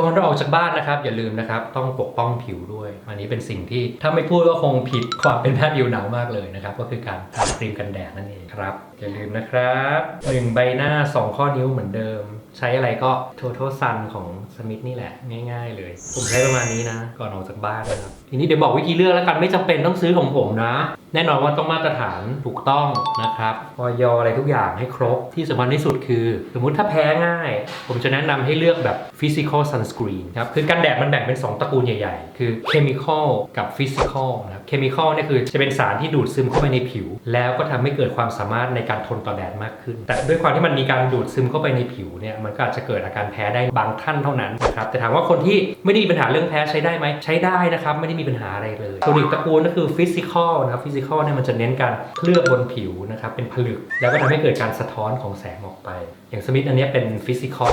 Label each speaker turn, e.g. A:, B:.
A: ก่อนเราออกจากบ้านนะครับ อย่าลืมนะครับ ต้องปกป้องผิวด้วย อันนี้เป็นสิ่งที่ถ้าไม่พูดก็คงผิดความเป็นแพทย์ผิวหนังมากเลยนะครับ ก็คือการทาครีมกันแดดนั่นเองครับ อย่าลืมนะครับหนึ่งใบหน้า 2 ข้อนิ้วเหมือนเดิม ใช้อะไรก็ Total Sun ของสมิธนี่แหละ ง่ายๆ เลย ผมใช้ประมาณนี้นะ ก่อนออกจากบ้านนะครับ ทีนี้เดี๋ยวบอกวิธีเลือกแล้วกันไม่จำเป็นต้องซื้อของผมนะ แน่นอนว่าต้องมาตรฐานถูกต้องนะครับออยอะไรทุกอย่างให้ครบที่สำคัญที่สุดคือ สมมุติถ้าแพ้ง่าย ผมจะแนะนำให้เลือกแบบ physical sunscreen ครับคือกันแดดมันแบ่งเป็น 2 ตระกูลใหญ่ ๆ คือ chemical กับ physical นะครับ chemical เนี่ยคือจะเป็นสารที่ดูดซึมเข้าไปในผิว แล้วก็ทำให้เกิดความสามารถในการทนต่อแดดมากขึ้น แต่ด้วยความที่มันมีการดูดซึมเข้าไปในผิวเนี่ยมันก็อาจจะเกิดอาการแพ้ได้บางท่านเท่านั้นนะครับแต่ถามว่าคนที่ไม่ได้มีปัญหาเรื่องแพ้ใช้ได้ไหมใช้ได้นะครับไม่ได้มีปัญหาอะไรเลยส่วนอีกตระกูลก็คือ physical นะครับ physical เนี่ยมันจะเน้นการเคลือบบนผิวนะครับเป็นผลึก แล้วก็ทำให้เกิดการสะท้อนของแสงออกไป อย่างสมิธอันนี้เป็น physical